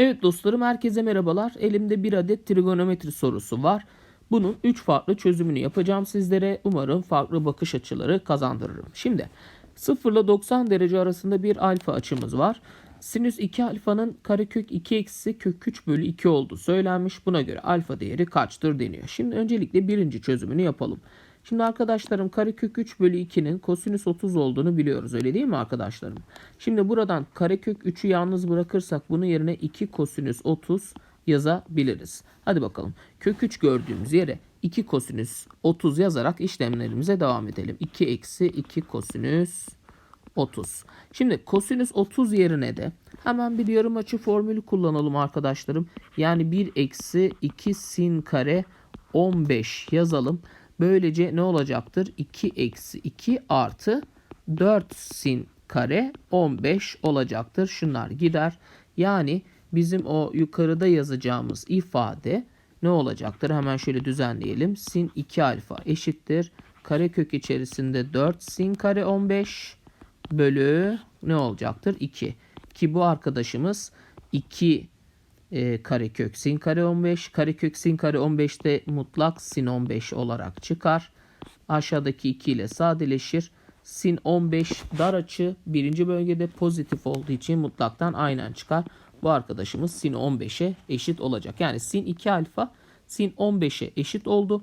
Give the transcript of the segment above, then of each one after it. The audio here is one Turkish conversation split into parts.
Evet dostlarım herkese merhabalar. Elimde bir adet trigonometri sorusu var. Bunun 3 farklı çözümünü yapacağım sizlere. Umarım farklı bakış açıları kazandırırım. Şimdi 0 ile 90 derece arasında bir alfa açımız var. Sinüs 2 alfanın karekök 2 eksi kök 3 bölü 2 olduğu söylenmiş. Buna göre alfa değeri kaçtır deniyor. Şimdi öncelikle birinci çözümünü yapalım. Şimdi arkadaşlarım karekök 3 bölü 2'nin kosinüs 30 olduğunu biliyoruz öyle değil mi arkadaşlarım? Şimdi buradan karekök 3'ü yalnız bırakırsak bunun yerine 2 kosinüs 30 yazabiliriz. Hadi bakalım kök 3 gördüğümüz yere 2 kosinüs 30 yazarak işlemlerimize devam edelim. 2 eksi 2 kosinüs 30. Şimdi kosinüs 30 yerine de hemen bir yarım açı formülü kullanalım arkadaşlarım. Yani 1 eksi 2 sin kare 15 yazalım. Böylece ne olacaktır? 2 eksi 2 artı 4 sin kare 15 olacaktır. Şunlar gider. Yani bizim o yukarıda yazacağımız ifade ne olacaktır? Hemen şöyle düzenleyelim. Sin 2 alfa eşittir. Karekök içerisinde 4 sin kare 15 bölü ne olacaktır? 2. Ki bu arkadaşımız 2 e, karekök sin kare 15. Karekök sin kare 15 de mutlak sin 15 olarak çıkar. Aşağıdaki 2 ile sadeleşir. Sin 15 dar açı birinci bölgede pozitif olduğu için mutlaktan aynen çıkar. Bu arkadaşımız sin 15'e eşit olacak. Yani sin 2 alfa sin 15'e eşit oldu.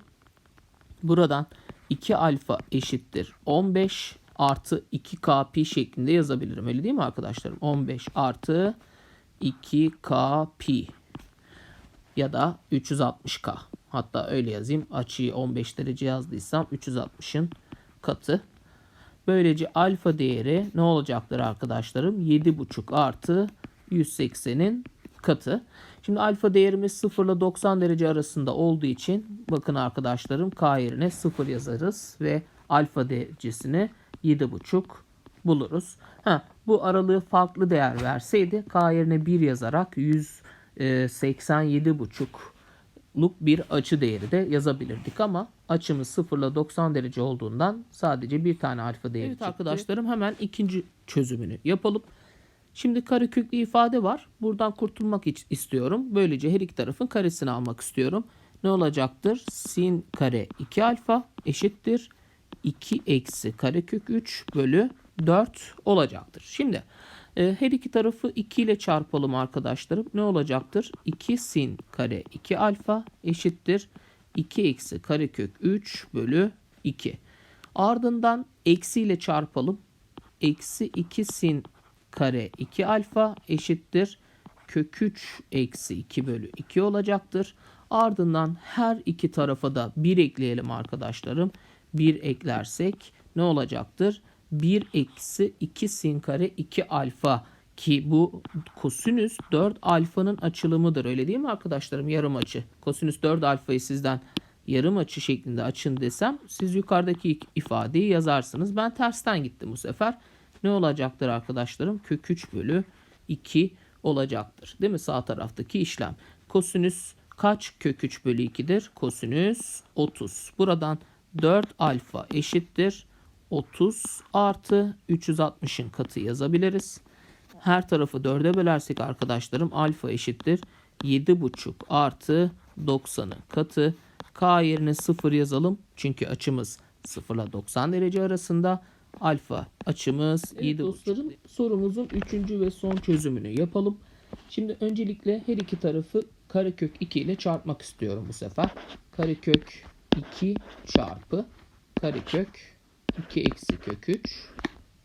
Buradan 2 alfa eşittir 15 artı 2k pi şeklinde yazabilirim. Öyle değil mi arkadaşlarım? 15 artı 2k pi ya da 360k. Hatta öyle yazayım. Açıyı 15 derece yazdıysam 360'ın katı. Böylece alfa değeri ne olacaktır arkadaşlarım? 7,5 artı 180'in katı. Şimdi alfa değerimiz 0 ile 90 derece arasında olduğu için bakın arkadaşlarım k yerine 0 yazarız ve alfa derecesini 7,5 buluruz. Ha, bu aralığı farklı değer verseydi k yerine 1 yazarak 187,5'luk bir açı değeri de yazabilirdik ama açımız 0 ile 90 derece olduğundan sadece bir tane alfa değeri Evet arkadaşlarım hemen ikinci çözümünü yapalım. Şimdi kareköklü ifade var. Buradan kurtulmak istiyorum. Böylece her iki tarafın karesini almak istiyorum. Ne olacaktır? Sin kare 2 alfa eşittir. 2 eksi karekök 3 bölü 4 olacaktır. Şimdi e, her iki tarafı 2 ile çarpalım arkadaşlarım. Ne olacaktır? 2 sin kare 2 alfa eşittir. 2 eksi karekök 3 bölü 2. Ardından eksi ile çarpalım. Eksi 2 sin kare 2 alfa eşittir. Kök 3 eksi 2 bölü 2 olacaktır. Ardından her iki tarafa da 1 ekleyelim arkadaşlarım. 1 eklersek ne olacaktır? 1 eksi 2 sin kare 2 alfa ki bu kosinüs 4 alfanın açılımıdır. Öyle değil mi arkadaşlarım? Yarım açı. Kosinüs 4 alfayı sizden yarım açı şeklinde açın desem siz yukarıdaki ifadeyi yazarsınız. Ben tersten gittim bu sefer. Ne olacaktır arkadaşlarım? Kök 3 bölü 2 olacaktır. Değil mi? Sağ taraftaki işlem. Kosinüs kaç kök 3 bölü 2'dir? Kosinüs 30. Buradan 4 alfa eşittir. 30 artı 360'ın katı yazabiliriz. Her tarafı 4'e bölersek arkadaşlarım alfa eşittir. 7,5 artı 90'ın katı. K yerine 0 yazalım. Çünkü açımız 0 ile 90 derece arasında. Alfa açımız evet, 7 dostlarım sorumuzun 3. ve son çözümünü yapalım. Şimdi öncelikle her iki tarafı karekök 2 ile çarpmak istiyorum bu sefer. Karekök 2 çarpı karekök 2 eksi kök 3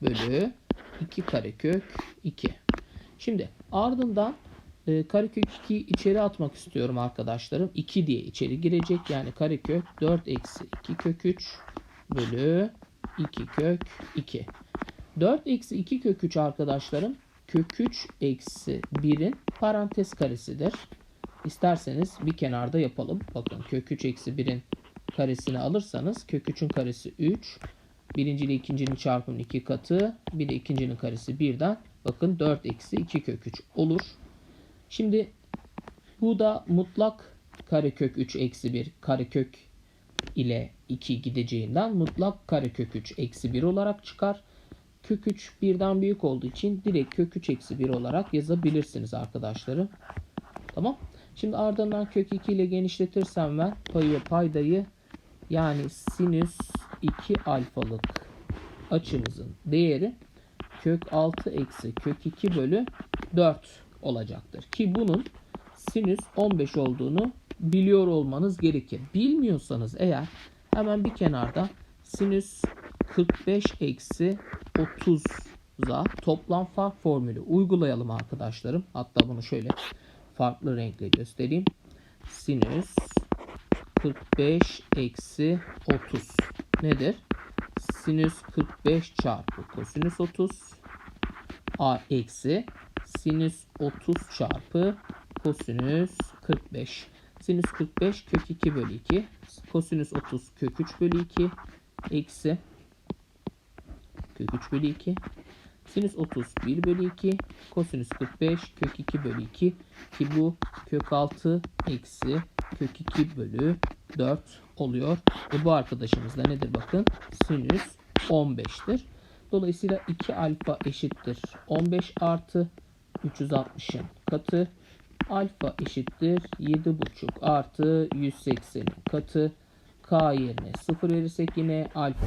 bölü 2 karekök 2. Şimdi ardından e, karekök 2'yi içeri atmak istiyorum arkadaşlarım. 2 diye içeri girecek. Yani karekök 4 eksi 2 kök 3 bölü 2 kök 2. 4 eksi 2 kök 3 arkadaşlarım kök 3 eksi 1'in parantez karesidir. İsterseniz bir kenarda yapalım. Bakın kök 3 eksi 1'in karesini alırsanız kök 3'ün karesi 3. Birinci ile ikincinin çarpımının 2 katı. Bir de ikincinin karesi 1'den. Bakın 4 eksi 2 kök 3 olur. Şimdi bu da mutlak karekök 3 eksi 1 karekök ile 2 gideceğinden mutlak karekök 3 eksi 1 olarak çıkar. kök 3 birden büyük olduğu için direkt kök 3 eksi 1 olarak yazabilirsiniz arkadaşlarım. Tamam. Şimdi ardından kök 2 ile genişletirsem ben payı paydayı yani sinüs 2 alfalık açımızın değeri kök 6 eksi kök 2 bölü 4 olacaktır. Ki bunun sinüs 15 olduğunu biliyor olmanız gerekir. Bilmiyorsanız eğer hemen bir kenarda sinüs 45 eksi 30'a toplam fark formülü uygulayalım arkadaşlarım. Hatta bunu şöyle farklı renkle göstereyim. Sinüs 45 eksi 30 nedir? Sinüs 45 çarpı kosinüs 30 a eksi sinüs 30 çarpı kosinüs 45. Sinüs 45 kök 2 bölü 2. Kosinüs 30 kök 3 bölü 2. Eksi kök 3 bölü 2. Sinüs 30 1 bölü 2. Kosinüs 45 kök 2 bölü 2. Ki bu kök 6 eksi kök 2 bölü 4 oluyor. Ve bu arkadaşımız da nedir bakın? Sinüs 15'tir. Dolayısıyla 2 alfa eşittir 15 artı 360'ın katı. Alfa eşittir 7,5 artı 180'in katı. K yerine 0 verirsek yine alfa.